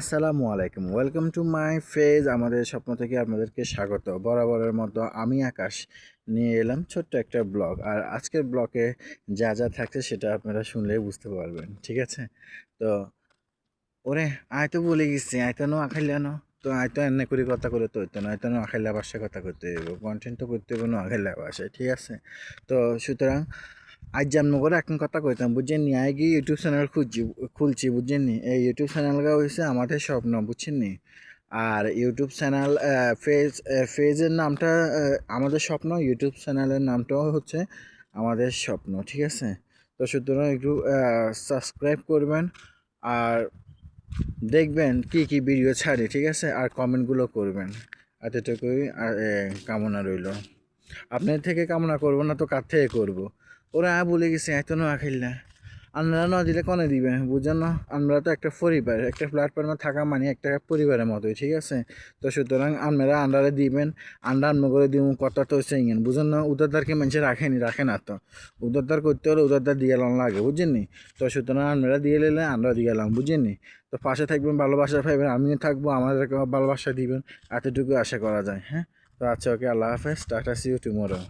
আসসালামু আলাইকুম। Welcome to my phase আমাদের স্বপ্ন থেকে আপনাদেরকে স্বাগত। বরাবরের মতো আমি আকাশ নিয়ে এলাম ছোট্ট একটা ব্লগ। আর আজকের ব্লগে যা যা থাকছে সেটা আপনারা শুনলেই বুঝতে পারবেন, ঠিক আছে? তো, ওরে আয় তো বলে গেছি আয় তো নো আখাইলা নো। তো আয় তো এনে করে কথা করে তো হইতো না তো নো আখাইলা ভাষায় কথা করতে হইব। কন্টেন্ট তো করতে হইব, নো আখাইলা ভাষায় ঠিক আছে? তো, সুতরাং আজ করে এখন কথা কইতাম, বুঝছেন নি? আয় গিয়ে ইউটিউব চ্যানেল খুঁজছি, খুলছি, বুঝছেন নি? এই ইউটিউব চ্যানেলটা হয়েছে আমাদের স্বপ্ন, বুঝছেন নি? আর ইউটিউব চ্যানেল ফেজ ফেজের নামটা আমাদের স্বপ্ন ইউটিউব চ্যানেলের নামটাও হচ্ছে আমাদের স্বপ্ন, ঠিক আছে? তো সুতরাং একটু সাবস্ক্রাইব করবেন আর দেখবেন কি কি ভিডিও ছাড়ে, ঠিক আছে? আর কমেন্টগুলো করবেন। এতটুকুই কামনা রইল। আপনার থেকে কামনা করব না তো কার থেকে করব? ওরা বলে গেছে, এত না। খেললে আপনারা না দিলে কনে দিবে বুঝেন না? আমরা তো একটা পরিবার, একটা প্ল্যাটফর্মে থাকা মানে একটা পরিবারের মতোই, ঠিক আছে? তো সুতরাং আপনারা আন্ডারে দিবেন, আন্ডা আন্ড করে দিব কথা তো হচ্ছে বুঝেন না? উদারদারকে মানুষে রাখেনি রাখে না তো। উদারদার করতে হলে উদারদার দিয়ে এলাম লাগে বুঝছেন নি? তো সুতরাং আপনারা দিয়ে নিলে আমরা দিয়ে এলাম বুঝছেন নি? তো পাশে থাকবেন, ভালোবাসা পাইবেন, আমিও থাকব, আমাদেরকে ভালোবাসা দিবেন, এতটুকু আশা করা যায় হ্যাঁ? তো আচ্ছা ওকে, আল্লাহ হাফেজ, টাটা সিউ টুমোরো